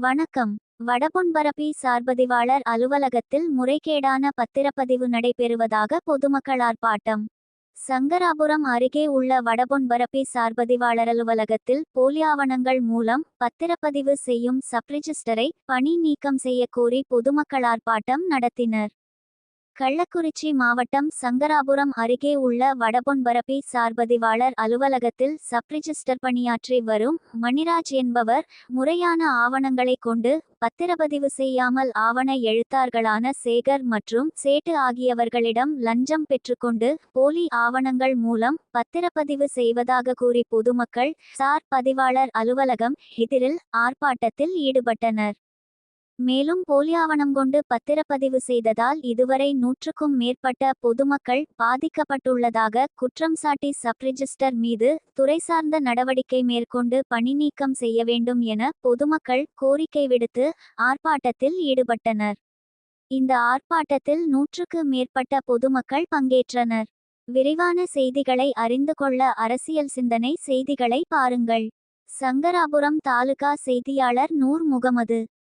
வணக்கம். வடபொன்பரப்பி சார்பதிவாளர் அலுவலகத்தில் முறைகேடான பத்திரப்பதிவு நடைபெறுவதாக பொதுமக்கள் ஆர்ப்பாட்டம். சங்கராபுரம் அருகே உள்ள வடபொன்பரப்பி சார்பதிவாளர் அலுவலகத்தில் போலி ஆவணங்கள் மூலம் பத்திரப்பதிவு செய்யும் சப்ரிஜிஸ்டரை பணி நீக்கம் செய்யக் கோரி பொதுமக்கள் ஆர்ப்பாட்டம் நடத்தினர். கள்ளக்குறிச்சி மாவட்டம் சங்கராபுரம் அருகே உள்ள வடபொன்பரப்பி சார்பதிவாளர் அலுவலகத்தில் சப்ரிஜிஸ்டர் பணியாற்றி வரும் மணிராஜ் என்பவர் முறையான ஆவணங்களை கொண்டு பத்திரப்பதிவு செய்யாமல் ஆவண எழுத்தார்களான சேகர் மற்றும் சேட்டு ஆகியவர்களிடம் லஞ்சம் பெற்றுக்கொண்டு போலி ஆவணங்கள் மூலம் பத்திரப்பதிவு செய்வதாக கூறி பொதுமக்கள் சார் பதிவாளர் அலுவலகம் எதிரில் ஆர்ப்பாட்டத்தில் ஈடுபட்டனர். மேலும் போலி ஆவணம் கொண்டு பத்திரப்பதிவு செய்ததால் இதுவரை நூற்றுக்கும் மேற்பட்ட பொதுமக்கள் பாதிக்கப்பட்டுள்ளதாக குற்றம் சாட்டி சப்ரிஜிஸ்டர் மீது துறை சார்ந்த நடவடிக்கை மேற்கொண்டு பணி நீக்கம் செய்ய வேண்டும் என பொதுமக்கள் கோரிக்கை விடுத்து ஆர்ப்பாட்டத்தில் ஈடுபட்டனர். இந்த ஆர்ப்பாட்டத்தில் நூற்றுக்கு மேற்பட்ட பொதுமக்கள் பங்கேற்றனர். விரிவான செய்திகளை அறிந்து கொள்ள அரசியல் சிந்தனை செய்திகளை பாருங்கள். சங்கராபுரம் தாலுகா செய்தியாளர் நூர் முகமது.